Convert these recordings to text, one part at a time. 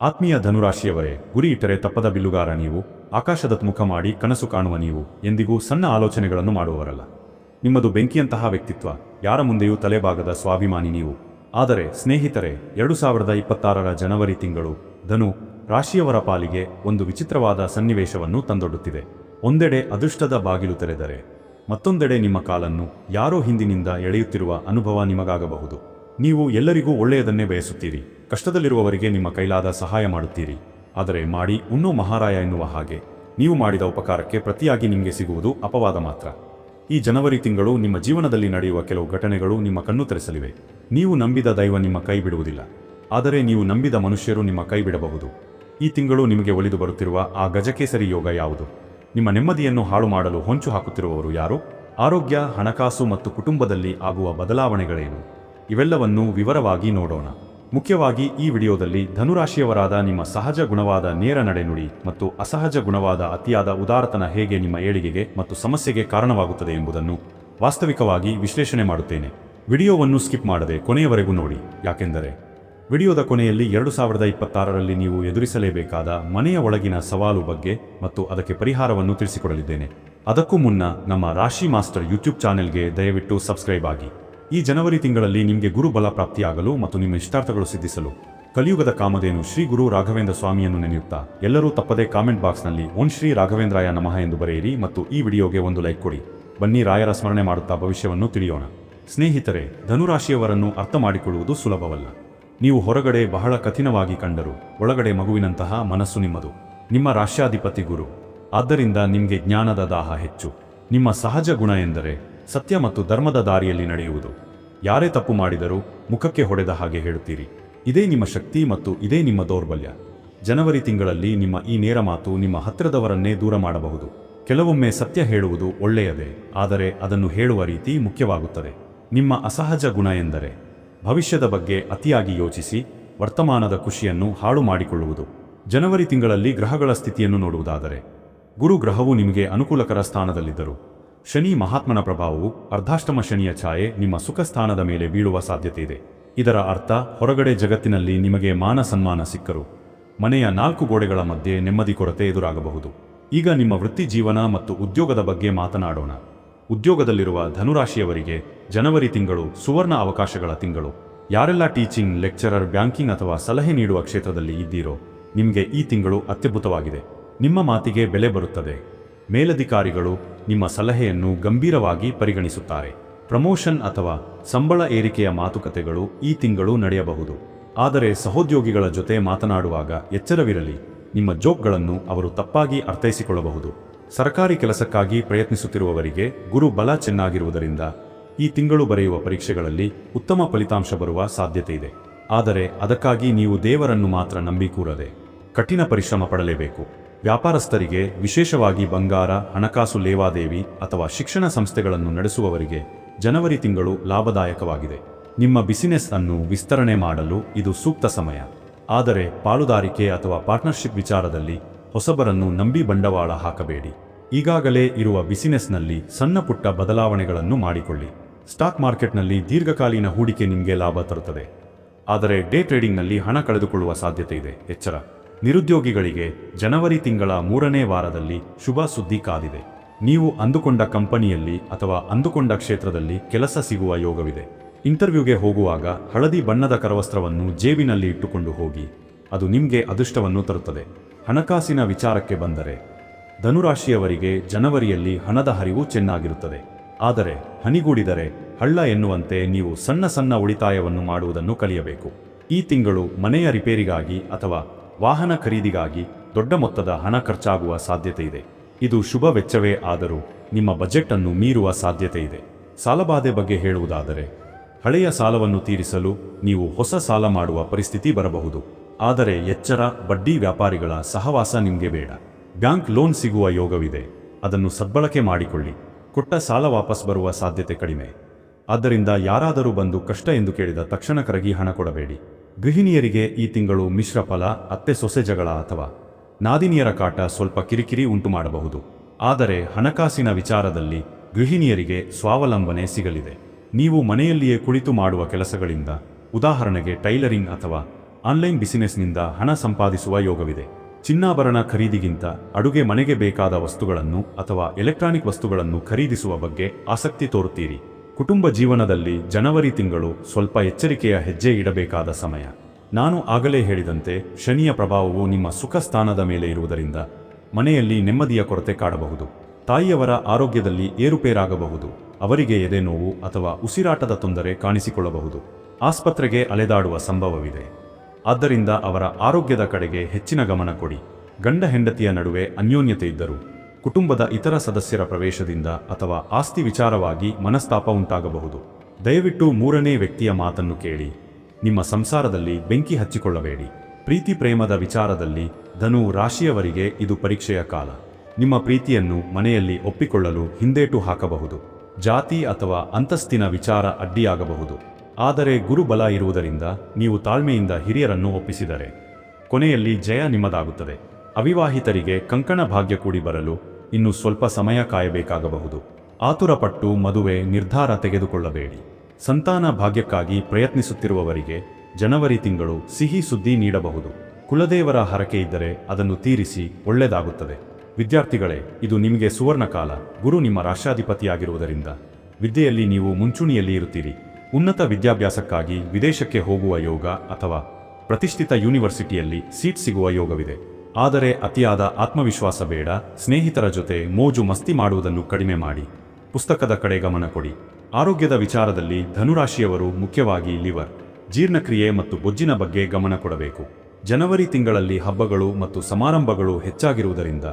ಆತ್ಮೀಯ ಧನುರಾಶಿಯವರೇ ಗುರಿ ಇಟ್ಟರೆ ತಪ್ಪದ ಬಿಲ್ಲುಗಾರ ನೀವು ಆಕಾಶದತ್ತ ಮುಖ ಮಾಡಿ ಕನಸು ಕಾಣುವ ನೀವು, ಎಂದಿಗೂ ಸಣ್ಣ ಆಲೋಚನೆಗಳನ್ನು ಮಾಡುವವರಲ್ಲ. ನಿಮ್ಮದು ಬೆಂಕಿಯಂತಹ ವ್ಯಕ್ತಿತ್ವ, ಯಾರ ಮುಂದೆಯೂ ತಲೆಬಾಗದ ಸ್ವಾಭಿಮಾನಿ ನೀವು. ಆದರೆ, ಸ್ನೇಹಿತರೆ, ಎರಡು ಸಾವಿರದ ಇಪ್ಪತ್ತಾರರ ಜನವರಿ ತಿಂಗಳು, ಧನು, ರಾಶಿಯವರ ಪಾಲಿಗೆ ಒಂದು ವಿಚಿತ್ರವಾದ ಸನ್ನಿವೇಶವನ್ನು ತಂದೊಡ್ಡುತ್ತಿದೆ. ಒಂದೆಡೆ ಅದೃಷ್ಟದ ಬಾಗಿಲು ತೆರೆದರೆ, ಮತ್ತೊಂದೆಡೆ ನಿಮ್ಮ ಕಾಲನ್ನು ಯಾರೋ ಹಿಂದಿನಿಂದ ಎಳೆಯುತ್ತಿರುವ ಅನುಭವ ನಿಮಗಾಗಬಹುದು. ನೀವು ಎಲ್ಲರಿಗೂ ಒಳ್ಳೆಯದನ್ನೇ ಬಯಸುತ್ತೀರಿ. ಕಷ್ಟದಲ್ಲಿರುವವರಿಗೆ ನಿಮ್ಮ ಕೈಲಾದ ಸಹಾಯ ಮಾಡುತ್ತೀರಿ. ಆದರೆ ಮಾಡಿ ಉಣ್ಣೋ ಮಹಾರಾಯ ಎನ್ನುವ ಹಾಗೆ. ನೀವು ಮಾಡಿದ ಉಪಕಾರಕ್ಕೆ ಪ್ರತಿಯಾಗಿ ನಿಮಗೆ ಸಿಗುವುದು ಅಪವಾದ ಮಾತ್ರ. ಈ ಜನವರಿ ತಿಂಗಳು ನಿಮ್ಮ ಜೀವನದಲ್ಲಿ ನಡೆಯುವ ಕೆಲವು ಘಟನೆಗಳು ನಿಮ್ಮ ಕಣ್ಣು ತೆರೆಸಲಿವೆ. ನೀವು ನಂಬಿದ ದೈವ ನಿಮ್ಮ ಕೈ ಬಿಡುವುದಿಲ್ಲ. ಆದರೆ ನೀವು ನಂಬಿದ ಮನುಷ್ಯರು ನಿಮ್ಮ ಕೈ ಬಿಡಬಹುದು. ಈ ತಿಂಗಳು ನಿಮಗೆ ಒಲಿದು ಬರುತ್ತಿರುವ ಆ ಗಜಕೇಸರಿ ಯೋಗ ಯಾವುದು? ನಿಮ್ಮ ನೆಮ್ಮದಿಯನ್ನು ಹಾಳು ಮಾಡಲು ಹೊಂಚು ಹಾಕುತ್ತಿರುವವರು ಯಾರು? ಆರೋಗ್ಯ, ಹಣಕಾಸು ಮತ್ತು ಕುಟುಂಬದಲ್ಲಿ ಆಗುವ ಬದಲಾವಣೆಗಳೇನು? ಇವೆಲ್ಲವನ್ನೂ ವಿವರವಾಗಿ ನೋಡೋಣ. ಮುಖ್ಯವಾಗಿ ಈ ವಿಡಿಯೋದಲ್ಲಿ ಧನುರಾಶಿಯವರಾದ ನಿಮ್ಮ ಸಹಜ ಗುಣವಾದ ನೇರ ನಡೆನುಡಿ ಮತ್ತು ಅಸಹಜ ಗುಣವಾದ ಅತಿಯಾದ ಉದಾರತನ ಹೇಗೆ ನಿಮ್ಮ ಏಳಿಗೆಗೆ ಮತ್ತು ಸಮಸ್ಯೆಗೆ ಕಾರಣವಾಗುತ್ತದೆ ಎಂಬುದನ್ನು ವಾಸ್ತವಿಕವಾಗಿ ವಿಶ್ಲೇಷಣೆ ಮಾಡುತ್ತೇನೆ. ವಿಡಿಯೋವನ್ನು ಸ್ಕಿಪ್ ಮಾಡದೆ ಕೊನೆಯವರೆಗೂ ನೋಡಿ. ಯಾಕೆಂದರೆ ವಿಡಿಯೋದ ಕೊನೆಯಲ್ಲಿ ಎರಡು ಸಾವಿರದ ಇಪ್ಪತ್ತಾರರಲ್ಲಿ ನೀವು ಎದುರಿಸಲೇಬೇಕಾದ ಮನೆಯ ಒಳಗಿನ ಸವಾಲು ಬಗ್ಗೆ ಮತ್ತು ಅದಕ್ಕೆ ಪರಿಹಾರವನ್ನು ತಿಳಿಸಿಕೊಡಲಿದ್ದೇನೆ. ಅದಕ್ಕೂ ಮುನ್ನ ನಮ್ಮ ರಾಶಿ ಮಾಸ್ಟರ್ ಯೂಟ್ಯೂಬ್ ಚಾನೆಲ್ಗೆ ದಯವಿಟ್ಟು ಸಬ್ಸ್ಕ್ರೈಬ್ ಆಗಿ. ಈ ಜನವರಿ ತಿಂಗಳಲ್ಲಿ ನಿಮಗೆ ಗುರುಬಲ ಪ್ರಾಪ್ತಿಯಾಗಲು ಮತ್ತು ನಿಮ್ಮ ಇಷ್ಟಾರ್ಥಗಳು ಸಿದ್ಧಿಸಲು. ಕಲಿಯುಗದ ಕಾಮಧೇನು ಶ್ರೀ ಗುರು ರಾಘವೇಂದ್ರ ಸ್ವಾಮಿಯನ್ನು ನೆನೆಯುತ್ತಾ. ಎಲ್ಲರೂ ತಪ್ಪದೇ ಕಾಮೆಂಟ್ ಬಾಕ್ಸ್ನಲ್ಲಿ ಓಂ ಶ್ರೀ ರಾಘವೇಂದ್ರಾಯ ನಮಃ ಎಂದು ಬರೆಯಿರಿ ಮತ್ತು ಈ ವಿಡಿಯೋಗೆ ಒಂದು ಲೈಕ್ ಕೊಡಿ. ಬನ್ನಿ ರಾಯರ ಸ್ಮರಣೆ ಮಾಡುತ್ತಾ ಭವಿಷ್ಯವನ್ನು ತಿಳಿಯೋಣ. ಸ್ನೇಹಿತರೆ, ಧನುರಾಶಿಯವರನ್ನು ಅರ್ಥ ಮಾಡಿಕೊಳ್ಳುವುದು ಸುಲಭವಲ್ಲ. ನೀವು ಹೊರಗಡೆ ಬಹಳ ಕಠಿಣವಾಗಿ ಕಂಡರು. ಒಳಗಡೆ ಮಗುವಿನಂತಹ ಮನಸ್ಸು ನಿಮ್ಮದು. ನಿಮ್ಮ ರಾಶ್ಯಾಧಿಪತಿ ಗುರು. ಆದ್ದರಿಂದ ನಿಮಗೆ ಜ್ಞಾನದ ದಾಹ ಹೆಚ್ಚು. ನಿಮ್ಮ ಸಹಜ ಗುಣ ಎಂದರೆ ಸತ್ಯ ಮತ್ತು ಧರ್ಮದ ದಾರಿಯಲ್ಲಿ ನಡೆಯುವುದು. ಯಾರೇ ತಪ್ಪು ಮಾಡಿದರೂ ಮುಖಕ್ಕೆ ಹೊಡೆದ ಹಾಗೆ ಹೇಳುತ್ತೀರಿ. ಇದೇ ನಿಮ್ಮ ಶಕ್ತಿ ಮತ್ತು ಇದೇ ನಿಮ್ಮ ದೌರ್ಬಲ್ಯ. ಜನವರಿ ತಿಂಗಳಲ್ಲಿ ನಿಮ್ಮ ಈ ನೇರ ಮಾತು ನಿಮ್ಮ ಹತ್ತಿರದವರನ್ನೇ ದೂರ ಮಾಡಬಹುದು. ಕೆಲವೊಮ್ಮೆ ಸತ್ಯ ಹೇಳುವುದು ಒಳ್ಳೆಯದೇ, ಆದರೆ ಅದನ್ನು ಹೇಳುವ ರೀತಿ ಮುಖ್ಯವಾಗುತ್ತದೆ. ನಿಮ್ಮ ಅಸಹಜ ಗುಣ ಎಂದರೆ, ಭವಿಷ್ಯದ ಬಗ್ಗೆ ಅತಿಯಾಗಿ ಯೋಚಿಸಿ, ವರ್ತಮಾನದ ಖುಷಿಯನ್ನು ಹಾಳು ಮಾಡಿಕೊಳ್ಳುವುದು. ಜನವರಿ ತಿಂಗಳಲ್ಲಿ ಗ್ರಹಗಳ ಸ್ಥಿತಿಯನ್ನು ನೋಡುವುದಾದರೆ ಗುರು ಗ್ರಹವು ನಿಮಗೆ ಅನುಕೂಲಕರ ಸ್ಥಾನದಲ್ಲಿದ್ದರು. ಶನಿ ಮಹಾತ್ಮನ ಪ್ರಭಾವವು ಅರ್ಧಾಷ್ಟಮ ಶನಿಯ ಛಾಯೆ ನಿಮ್ಮ ಸುಖ ಸ್ಥಾನದ ಮೇಲೆ ಬೀಳುವ ಸಾಧ್ಯತೆ ಇದೆ ಇದರ ಅರ್ಥ, ಹೊರಗಡೆ ಜಗತ್ತಿನಲ್ಲಿ ನಿಮಗೆ ಮಾನ ಸನ್ಮಾನ ಸಿಕ್ಕರು. ಮನೆಯ ನಾಲ್ಕು ಗೋಡೆಗಳ ಮಧ್ಯೆ ನೆಮ್ಮದಿ ಕೊರತೆ ಎದುರಾಗಬಹುದು. ಈಗ ನಿಮ್ಮ ವೃತ್ತಿ ಜೀವನ ಮತ್ತು ಉದ್ಯೋಗದ ಬಗ್ಗೆ ಮಾತನಾಡೋಣ. ಉದ್ಯೋಗದಲ್ಲಿರುವ ಧನುರಾಶಿಯವರಿಗೆ ಜನವರಿ ತಿಂಗಳು ಸುವರ್ಣ ಅವಕಾಶಗಳ ತಿಂಗಳು. ಯಾರೆಲ್ಲ ಟೀಚಿಂಗ್, ಲೆಕ್ಚರರ್, ಬ್ಯಾಂಕಿಂಗ್ ಅಥವಾ ಸಲಹೆ ನೀಡುವ ಕ್ಷೇತ್ರದಲ್ಲಿ ಇದ್ದೀರೋ, ನಿಮಗೆ ಈ ತಿಂಗಳು ಅತ್ಯದ್ಭುತವಾಗಿದೆ. ನಿಮ್ಮ ಮಾತಿಗೆ ಬೆಲೆ ಬರುತ್ತದೆ. ಮೇಲಧಿಕಾರಿಗಳು ನಿಮ್ಮ ಸಲಹೆಯನ್ನು ಗಂಭೀರವಾಗಿ ಪರಿಗಣಿಸುತ್ತಾರೆ. ಪ್ರಮೋಷನ್ ಅಥವಾ ಸಂಬಳ ಏರಿಕೆಯ ಮಾತುಕತೆಗಳು ಈ ತಿಂಗಳು ನಡೆಯಬಹುದು. ಆದರೆ ಸಹೋದ್ಯೋಗಿಗಳ ಜೊತೆ ಮಾತನಾಡುವಾಗ ಎಚ್ಚರವಿರಲಿ. ನಿಮ್ಮ ಜೋಕ್ಗಳನ್ನು ಅವರು ತಪ್ಪಾಗಿ ಅರ್ಥೈಸಿಕೊಳ್ಳಬಹುದು. ಸರ್ಕಾರಿ ಕೆಲಸಕ್ಕಾಗಿ ಪ್ರಯತ್ನಿಸುತ್ತಿರುವವರಿಗೆ ಗುರು ಬಲ ಚೆನ್ನಾಗಿರುವುದರಿಂದ ಈ ತಿಂಗಳು ಬರೆಯುವ ಪರೀಕ್ಷೆಗಳಲ್ಲಿ ಉತ್ತಮ ಫಲಿತಾಂಶ ಬರುವ ಸಾಧ್ಯತೆ ಇದೆ ಆದರೆ ಅದಕ್ಕಾಗಿ ನೀವು ದೇವರನ್ನು ಮಾತ್ರ ನಂಬಿಕೂರದೆ ಕಠಿಣ ಪರಿಶ್ರಮ ಪಡಲೇಬೇಕು. ವ್ಯಾಪಾರಸ್ಥರಿಗೆ ವಿಶೇಷವಾಗಿ ಬಂಗಾರ, ಹಣಕಾಸು ಲೇವಾದೇವಿ ಅಥವಾ ಶಿಕ್ಷಣ ಸಂಸ್ಥೆಗಳನ್ನು ನಡೆಸುವವರಿಗೆ ಜನವರಿ ತಿಂಗಳು ಲಾಭದಾಯಕವಾಗಿದೆ. ನಿಮ್ಮ ಬಿಸಿನೆಸ್ ಅನ್ನು ವಿಸ್ತರಣೆ ಮಾಡಲು ಇದು ಸೂಕ್ತ ಸಮಯ. ಆದರೆ ಪಾಲುದಾರಿಕೆ ಅಥವಾ ಪಾರ್ಟ್ನರ್ಶಿಪ್ ವಿಚಾರದಲ್ಲಿ ಹೊಸಬರನ್ನು ನಂಬಿ ಬಂಡವಾಳ ಹಾಕಬೇಡಿ. ಈಗಾಗಲೇ ಇರುವ ಬಿಸಿನೆಸ್ನಲ್ಲಿ ಸಣ್ಣ ಪುಟ್ಟ ಬದಲಾವಣೆಗಳನ್ನು ಮಾಡಿಕೊಳ್ಳಿ. ಸ್ಟಾಕ್ ಮಾರ್ಕೆಟ್ನಲ್ಲಿ ದೀರ್ಘಕಾಲೀನ ಹೂಡಿಕೆ ನಿಮಗೆ ಲಾಭ ತರುತ್ತದೆ. ಆದರೆ ಡೇ ಟ್ರೇಡಿಂಗ್ನಲ್ಲಿ ಹಣ ಕಳೆದುಕೊಳ್ಳುವ ಸಾಧ್ಯತೆ ಇದೆ. ಎಚ್ಚರ. ನಿರುದ್ಯೋಗಿಗಳಿಗೆ ಜನವರಿ ತಿಂಗಳ ಮೂರನೇ ವಾರದಲ್ಲಿ ಶುಭ ಸುದ್ದಿ ಕಾದಿದೆ. ನೀವು ಅಂದುಕೊಂಡ ಕಂಪನಿಯಲ್ಲಿ ಅಥವಾ ಅಂದುಕೊಂಡ ಕ್ಷೇತ್ರದಲ್ಲಿ ಕೆಲಸ ಸಿಗುವ ಯೋಗವಿದೆ. ಇಂಟರ್ವ್ಯೂಗೆ ಹೋಗುವಾಗ ಹಳದಿ ಬಣ್ಣದ ಕರವಸ್ತ್ರವನ್ನು ಜೇಬಿನಲ್ಲಿ ಇಟ್ಟುಕೊಂಡು ಹೋಗಿ. ಅದು ನಿಮಗೆ ಅದೃಷ್ಟವನ್ನು ತರುತ್ತದೆ. ಹಣಕಾಸಿನ ವಿಚಾರಕ್ಕೆ ಬಂದರೆ, ಧನುರಾಶಿಯವರಿಗೆ ಜನವರಿಯಲ್ಲಿ ಹಣದ ಹರಿವು ಚೆನ್ನಾಗಿರುತ್ತದೆ. ಆದರೆ, ಹನಿಗೂಡಿದರೆ ಹಳ್ಳ ಎನ್ನುವಂತೆ ನೀವು ಸಣ್ಣ ಸಣ್ಣ ಉಳಿತಾಯವನ್ನು ಮಾಡುವುದನ್ನು ಕಲಿಯಬೇಕು. ಈ ತಿಂಗಳು ಮನೆಯ ರಿಪೇರಿಗಾಗಿ ಅಥವಾ ವಾಹನ ಖರೀದಿಗಾಗಿ ದೊಡ್ಡ ಮೊತ್ತದ ಹಣ ಖರ್ಚಾಗುವ ಸಾಧ್ಯತೆ ಇದೆ. ಇದು ಶುಭ ವೆಚ್ಚವೇ ಆದರೂ ನಿಮ್ಮ ಬಜೆಟ್ ಅನ್ನು ಮೀರುವ ಸಾಧ್ಯತೆ ಇದೆ. ಸಾಲಬಾಧೆ ಬಗ್ಗೆ ಹೇಳುವುದಾದರೆ, ಹಳೆಯ ಸಾಲವನ್ನು ತೀರಿಸಲು ನೀವು ಹೊಸ ಸಾಲ ಮಾಡುವ ಪರಿಸ್ಥಿತಿ ಬರಬಹುದು. ಆದರೆ ಎಚ್ಚರ, ಬಡ್ಡಿ ವ್ಯಾಪಾರಿಗಳ ಸಹವಾಸ ನಿಮಗೆ ಬೇಡ. ಬ್ಯಾಂಕ್ ಲೋನ್ ಸಿಗುವ ಯೋಗವಿದೆ. ಅದನ್ನು ಸದ್ಬಳಕೆ ಮಾಡಿಕೊಳ್ಳಿ. ಕೊಟ್ಟ ಸಾಲ ವಾಪಸ್ ಬರುವ ಸಾಧ್ಯತೆ ಕಡಿಮೆ. ಆದ್ದರಿಂದ ಯಾರಾದರೂ ಬಂದು ಕಷ್ಟ ಎಂದು ಕೇಳಿದ ತಕ್ಷಣ ಕರಗಿ ಹಣ ಕೊಡಬೇಡಿ. ಗೃಹಿಣಿಯರಿಗೆ ಈ ತಿಂಗಳು ಮಿಶ್ರಫಲ ಅತ್ತೆ ಸೊಸೆ ಜಗಳ ಅಥವಾ ನಾದಿನಿಯರ ಕಾಟ ಸ್ವಲ್ಪ ಕಿರಿಕಿರಿ ಉಂಟು ಮಾಡಬಹುದು ಆದರೆ ಹಣಕಾಸಿನ ವಿಚಾರದಲ್ಲಿ ಗೃಹಿಣಿಯರಿಗೆ ಸ್ವಾವಲಂಬನೆ ಸಿಗಲಿದೆ. ನೀವು ಮನೆಯಲ್ಲಿಯೇ ಕುಳಿತು ಮಾಡುವ ಕೆಲಸಗಳಿಂದ, ಉದಾಹರಣೆಗೆ ಟೈಲರಿಂಗ್ ಅಥವಾ ಆನ್ಲೈನ್ ಬಿಸಿನೆಸ್ನಿಂದ ಹಣ ಸಂಪಾದಿಸುವ ಯೋಗವಿದೆ. ಚಿನ್ನಾಭರಣ ಖರೀದಿಗಿಂತ ಅಡುಗೆ ಮನೆಗೆ ಬೇಕಾದ ವಸ್ತುಗಳನ್ನು ಅಥವಾ ಎಲೆಕ್ಟ್ರಾನಿಕ್ ವಸ್ತುಗಳನ್ನು ಖರೀದಿಸುವ ಬಗ್ಗೆ ಆಸಕ್ತಿ ತೋರುತ್ತೀರಿ. ಕುಟುಂಬ ಜೀವನದಲ್ಲಿ ಜನವರಿ ತಿಂಗಳು ಸ್ವಲ್ಪ ಎಚ್ಚರಿಕೆಯ ಹೆಜ್ಜೆ ಇಡಬೇಕಾದ ಸಮಯ. ನಾನು ಆಗಲೇ ಹೇಳಿದಂತೆ ಶನಿಯ ಪ್ರಭಾವವು ನಿಮ್ಮ ಸುಖ ಸ್ಥಾನದ ಮೇಲೆ ಇರುವುದರಿಂದ ಮನೆಯಲ್ಲಿ ನೆಮ್ಮದಿಯ ಕೊರತೆ ಕಾಡಬಹುದು. ತಾಯಿಯವರ ಆರೋಗ್ಯದಲ್ಲಿ ಏರುಪೇರಾಗಬಹುದು. ಅವರಿಗೆ ಎದೆ ನೋವು ಅಥವಾ ಉಸಿರಾಟದ ತೊಂದರೆ ಕಾಣಿಸಿಕೊಳ್ಳಬಹುದು. ಆಸ್ಪತ್ರೆಗೆ ಅಲೆದಾಡುವ ಸಂಭವವಿದೆ. ಆದ್ದರಿಂದ ಅವರ ಆರೋಗ್ಯದ ಕಡೆಗೆ ಹೆಚ್ಚಿನ ಗಮನ ಕೊಡಿ. ಗಂಡ ಹೆಂಡತಿಯ ನಡುವೆ ಅನ್ಯೋನ್ಯತೆ ಇದ್ದರು ಕುಟುಂಬದ ಇತರ ಸದಸ್ಯರ ಪ್ರವೇಶದಿಂದ ಅಥವಾ ಆಸ್ತಿ ವಿಚಾರವಾಗಿ ಮನಸ್ತಾಪ ಉಂಟಾಗಬಹುದು. ದಯವಿಟ್ಟು ಮೂರನೇ ವ್ಯಕ್ತಿಯ ಮಾತನ್ನು ಕೇಳಿ. ನಿಮ್ಮ ಸಂಸಾರದಲ್ಲಿ ಬೆಂಕಿ ಹಚ್ಚಿಕೊಳ್ಳಬೇಡಿ. ಪ್ರೀತಿ ಪ್ರೇಮದ ವಿಚಾರದಲ್ಲಿ ಧನು ರಾಶಿಯವರಿಗೆ ಇದು ಪರೀಕ್ಷೆಯ ಕಾಲ. ನಿಮ್ಮ ಪ್ರೀತಿಯನ್ನು ಮನೆಯಲ್ಲಿ ಒಪ್ಪಿಕೊಳ್ಳಲು ಹಿಂದೇಟು ಹಾಕಬಹುದು. ಜಾತಿ ಅಥವಾ ಅಂತಸ್ತಿನ ವಿಚಾರ ಅಡ್ಡಿಯಾಗಬಹುದು. ಆದರೆ ಗುರುಬಲ ಇರುವುದರಿಂದ ನೀವು ತಾಳ್ಮೆಯಿಂದ ಹಿರಿಯರನ್ನು ಒಪ್ಪಿಸಿದರೆ. ಕೊನೆಯಲ್ಲಿ ಜಯ ನಿಮ್ಮದಾಗುತ್ತದೆ. ಅವಿವಾಹಿತರಿಗೆ ಕಂಕಣ ಭಾಗ್ಯ ಕೂಡಿ ಬರಲು ಇನ್ನು ಸ್ವಲ್ಪ ಸಮಯ ಕಾಯಬೇಕಾಗಬಹುದು. ಆತುರಪಟ್ಟು ಮದುವೆ ನಿರ್ಧಾರ ತೆಗೆದುಕೊಳ್ಳಬೇಡಿ. ಸಂತಾನ ಭಾಗ್ಯಕ್ಕಾಗಿ ಪ್ರಯತ್ನಿಸುತ್ತಿರುವವರಿಗೆ ಜನವರಿ ತಿಂಗಳು ಸಿಹಿ ಸುದ್ದಿ ನೀಡಬಹುದು. ಕುಲದೇವರ ಹರಕೆ ಇದ್ದರೆ ಅದನ್ನು ತೀರಿಸಿ ಒಳ್ಳೆಯದಾಗುತ್ತದೆ. ವಿದ್ಯಾರ್ಥಿಗಳೇ, ಇದು ನಿಮಗೆ ಸುವರ್ಣಕಾಲ. ಗುರು ನಿಮ್ಮ ರಾಷ್ಟ್ರಾಧಿಪತಿಯಾಗಿರುವುದರಿಂದ ವಿದ್ಯೆಯಲ್ಲಿ ನೀವು ಮುಂಚೂಣಿಯಲ್ಲಿ ಇರುತ್ತೀರಿ. ಉನ್ನತ ವಿದ್ಯಾಭ್ಯಾಸಕ್ಕಾಗಿ ವಿದೇಶಕ್ಕೆ ಹೋಗುವ ಯೋಗ ಅಥವಾ ಪ್ರತಿಷ್ಠಿತ ಯೂನಿವರ್ಸಿಟಿಯಲ್ಲಿ ಸೀಟ್ ಸಿಗುವ ಯೋಗವಿದೆ. ಆದರೆ ಅತಿಯಾದ ಆತ್ಮವಿಶ್ವಾಸ ಬೇಡ, ಸ್ನೇಹಿತರ ಜೊತೆ ಮೋಜು ಮಸ್ತಿ ಮಾಡುವುದನ್ನು ಕಡಿಮೆ ಮಾಡಿ. ಪುಸ್ತಕದ ಕಡೆ ಗಮನ ಕೊಡಿ. ಆರೋಗ್ಯದ ವಿಚಾರದಲ್ಲಿ ಧನುರಾಶಿಯವರು ಮುಖ್ಯವಾಗಿ ಲಿವರ್, ಜೀರ್ಣಕ್ರಿಯೆ ಮತ್ತು ಬೊಜ್ಜಿನ ಬಗ್ಗೆ ಗಮನ ಕೊಡಬೇಕು. ಜನವರಿ ತಿಂಗಳಲ್ಲಿ ಹಬ್ಬಗಳು ಮತ್ತು ಸಮಾರಂಭಗಳು ಹೆಚ್ಚಾಗಿರುವುದರಿಂದ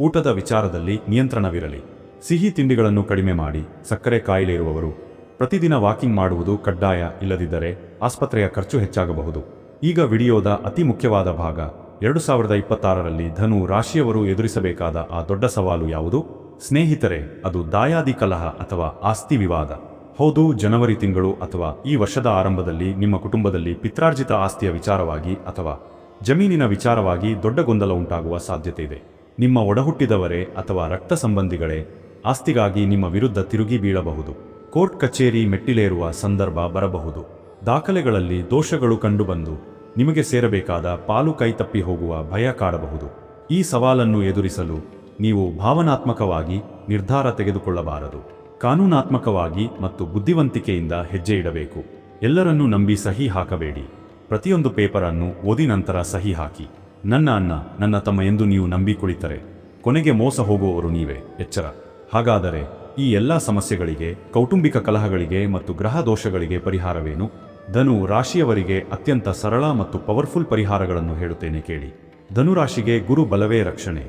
ಊಟದ ವಿಚಾರದಲ್ಲಿ ನಿಯಂತ್ರಣವಿರಲಿ. ಸಿಹಿ ತಿಂಡಿಗಳನ್ನು ಕಡಿಮೆ ಮಾಡಿ, ಸಕ್ಕರೆ ಕಾಯಿಲೆ ಇರುವವರು ಪ್ರತಿದಿನ ವಾಕಿಂಗ್ ಮಾಡುವುದು ಕಡ್ಡಾಯ, ಇಲ್ಲದಿದ್ದರೆ ಆಸ್ಪತ್ರೆಯ ಖರ್ಚು ಹೆಚ್ಚಾಗಬಹುದು. ಈಗ ವಿಡಿಯೋದ ಅತಿ ಮುಖ್ಯವಾದ ಭಾಗ ಎರಡು ಸಾವಿರದ ಇಪ್ಪತ್ತಾರರಲ್ಲಿ ಧನು ರಾಶಿಯವರು ಎದುರಿಸಬೇಕಾದ ಆ ದೊಡ್ಡ ಸವಾಲು ಯಾವುದು? ಸ್ನೇಹಿತರೆ, ಅದು ದಾಯಾದಿ ಕಲಹ ಅಥವಾ ಆಸ್ತಿ ವಿವಾದ. ಹೌದು, ಜನವರಿ ತಿಂಗಳು ಅಥವಾ ಈ ವರ್ಷದ ಆರಂಭದಲ್ಲಿ ನಿಮ್ಮ ಕುಟುಂಬದಲ್ಲಿ ಪಿತ್ರಾರ್ಜಿತ ಆಸ್ತಿಯ ವಿಚಾರವಾಗಿ ಅಥವಾ ಜಮೀನಿನ ವಿಚಾರವಾಗಿ ದೊಡ್ಡ ಗೊಂದಲ ಉಂಟಾಗುವ ಸಾಧ್ಯತೆ ಇದೆ. ನಿಮ್ಮ ಒಡಹುಟ್ಟಿದವರೇ ಅಥವಾ ರಕ್ತ ಸಂಬಂಧಿಗಳೇ ಆಸ್ತಿಗಾಗಿ ನಿಮ್ಮ ವಿರುದ್ಧ ತಿರುಗಿ ಬೀಳಬಹುದು. ಕೋರ್ಟ್ ಕಚೇರಿ ಮೆಟ್ಟಿಲೇರುವ ಸಂದರ್ಭ ಬರಬಹುದು. ದಾಖಲೆಗಳಲ್ಲಿ ದೋಷಗಳು ಕಂಡುಬಂದು ನಿಮಗೆ ಸೇರಬೇಕಾದ ಪಾಲು ಕೈತಪ್ಪಿ ಹೋಗುವ ಭಯ ಕಾಡಬಹುದು. ಈ ಸವಾಲನ್ನು ಎದುರಿಸಲು ನೀವು ಭಾವನಾತ್ಮಕವಾಗಿ ನಿರ್ಧಾರ ತೆಗೆದುಕೊಳ್ಳಬಾರದು. ಕಾನೂನಾತ್ಮಕವಾಗಿ ಮತ್ತು ಬುದ್ಧಿವಂತಿಕೆಯಿಂದ ಹೆಜ್ಜೆ ಇಡಬೇಕು. ಎಲ್ಲರನ್ನೂ ನಂಬಿ ಸಹಿ ಹಾಕಬೇಡಿ. ಪ್ರತಿಯೊಂದು ಪೇಪರನ್ನು ಓದಿ ನಂತರ ಸಹಿ ಹಾಕಿ. ನನ್ನ ಅಣ್ಣ ನನ್ನ ತಮ್ಮ ಎಂದು ನೀವು ನಂಬಿ ಕುಳಿತರೆ. ಕೊನೆಗೆ ಮೋಸ ಹೋಗುವವರು ನೀವೇ. ಎಚ್ಚರ. ಹಾಗಾದರೆ ಈ ಎಲ್ಲ ಸಮಸ್ಯೆಗಳಿಗೆ, ಕೌಟುಂಬಿಕ ಕಲಹಗಳಿಗೆ ಮತ್ತು ಗ್ರಹ ದೋಷಗಳಿಗೆ ಪರಿಹಾರವೇನು? ಧನು ರಾಶಿಯವರಿಗೆ ಅತ್ಯಂತ ಸರಳ ಮತ್ತು ಪವರ್ಫುಲ್ ಪರಿಹಾರಗಳನ್ನು ಹೇಳುತ್ತೇನೆ ಕೇಳಿ. ಧನು ರಾಶಿಗೆ ಗುರು ಬಲವೇ ರಕ್ಷಣೆ.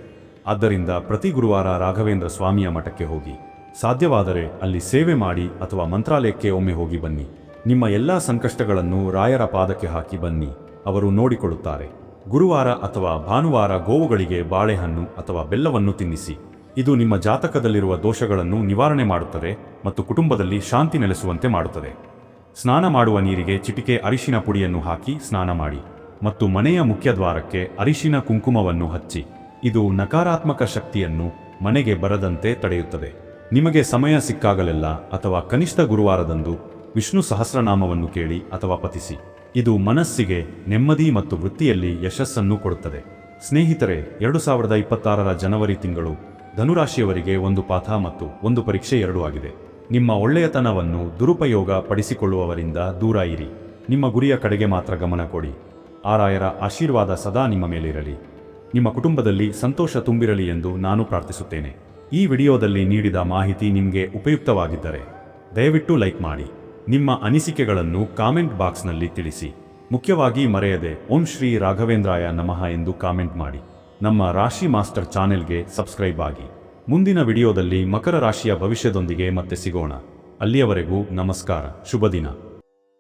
ಆದ್ದರಿಂದ ಪ್ರತಿ ಗುರುವಾರ ರಾಘವೇಂದ್ರ ಸ್ವಾಮಿಯ ಮಠಕ್ಕೆ ಹೋಗಿ. ಸಾಧ್ಯವಾದರೆ ಅಲ್ಲಿ ಸೇವೆ ಮಾಡಿ ಅಥವಾ ಮಂತ್ರಾಲಯಕ್ಕೆ ಒಮ್ಮೆ ಹೋಗಿ ಬನ್ನಿ. ನಿಮ್ಮ ಎಲ್ಲ ಸಂಕಷ್ಟಗಳನ್ನು ರಾಯರ ಪಾದಕ್ಕೆ ಹಾಕಿ ಬನ್ನಿ. ಅವರು ನೋಡಿಕೊಳ್ಳುತ್ತಾರೆ. ಗುರುವಾರ ಅಥವಾ ಭಾನುವಾರ ಗೋವುಗಳಿಗೆ ಬಾಳೆಹಣ್ಣು ಅಥವಾ ಬೆಲ್ಲವನ್ನು ತಿನ್ನಿಸಿ. ಇದು ನಿಮ್ಮ ಜಾತಕದಲ್ಲಿರುವ ದೋಷಗಳನ್ನು ನಿವಾರಣೆ ಮಾಡುತ್ತದೆ ಮತ್ತು ಕುಟುಂಬದಲ್ಲಿ ಶಾಂತಿ ನೆಲೆಸುವಂತೆ ಮಾಡುತ್ತದೆ. ಸ್ನಾನ ಮಾಡುವ ನೀರಿಗೆ ಚಿಟಿಕೆ ಅರಿಶಿನ ಪುಡಿಯನ್ನು ಹಾಕಿ ಸ್ನಾನ ಮಾಡಿ ಮತ್ತು ಮನೆಯ ಮುಖ್ಯ ದ್ವಾರಕ್ಕೆ ಅರಿಶಿನ ಕುಂಕುಮವನ್ನು ಹಚ್ಚಿ. ಇದು ನಕಾರಾತ್ಮಕ ಶಕ್ತಿಯನ್ನು ಮನೆಗೆ ಬರದಂತೆ ತಡೆಯುತ್ತದೆ. ನಿಮಗೆ ಸಮಯ ಸಿಕ್ಕಾಗಲೆಲ್ಲ ಅಥವಾ ಕನಿಷ್ಠ ಗುರುವಾರದಂದು ವಿಷ್ಣು ಸಹಸ್ರನಾಮವನ್ನು ಕೇಳಿ ಅಥವಾ ಪತಿಸಿ ಇದು ಮನಸ್ಸಿಗೆ ನೆಮ್ಮದಿ ಮತ್ತು ವೃತ್ತಿಯಲ್ಲಿ ಯಶಸ್ಸನ್ನು ಕೊಡುತ್ತದೆ. ಸ್ನೇಹಿತರೆ, ಎರಡು ಸಾವಿರದ ಇಪ್ಪತ್ತಾರರ ಜನವರಿ ತಿಂಗಳು ಧನುರಾಶಿಯವರಿಗೆ ಒಂದು ಪಾಠ ಮತ್ತು ಒಂದು ಪರೀಕ್ಷೆ ಎರಡೂ ಆಗಿದೆ. ನಿಮ್ಮ ಒಳ್ಳೆಯತನವನ್ನು ದುರುಪಯೋಗ ಪಡಿಸಿಕೊಳ್ಳುವವರಿಂದ ದೂರ ಇರಿ. ನಿಮ್ಮ ಗುರಿಯ ಕಡೆಗೆ ಮಾತ್ರ ಗಮನ ಕೊಡಿ. ಆರಾಯರ ಆಶೀರ್ವಾದ ಸದಾ ನಿಮ್ಮ ಮೇಲಿರಲಿ. ನಿಮ್ಮ ಕುಟುಂಬದಲ್ಲಿ ಸಂತೋಷ ತುಂಬಿರಲಿ ಎಂದು ನಾನು ಪ್ರಾರ್ಥಿಸುತ್ತೇನೆ. ಈ ವಿಡಿಯೋದಲ್ಲಿ ನೀಡಿದ ಮಾಹಿತಿ ನಿಮಗೆ ಉಪಯುಕ್ತವಾಗಿದ್ದರೆ ದಯವಿಟ್ಟು ಲೈಕ್ ಮಾಡಿ. ನಿಮ್ಮ ಅನಿಸಿಕೆಗಳನ್ನು ಕಾಮೆಂಟ್ ಬಾಕ್ಸ್ನಲ್ಲಿ ತಿಳಿಸಿ. ಮುಖ್ಯವಾಗಿ ಮರೆಯದೆ ಓಂ ಶ್ರೀ ರಾಘವೇಂದ್ರಾಯ ನಮಃ ಎಂದು ಕಾಮೆಂಟ್ ಮಾಡಿ. ನಮ್ಮ ರಾಶಿ ಮಾಸ್ಟರ್ ಚಾನೆಲ್ಗೆ ಸಬ್ಸ್ಕ್ರೈಬ್ ಆಗಿ. ಮುಂದಿನ ವಿಡಿಯೋದಲ್ಲಿ ಮಕರ ರಾಶಿಯ ಭವಿಷ್ಯದೊಂದಿಗೆ ಮತ್ತೆ ಸಿಗೋಣ. ಅಲ್ಲಿಯವರೆಗೂ ನಮಸ್ಕಾರ. ಶುಭ ದಿನ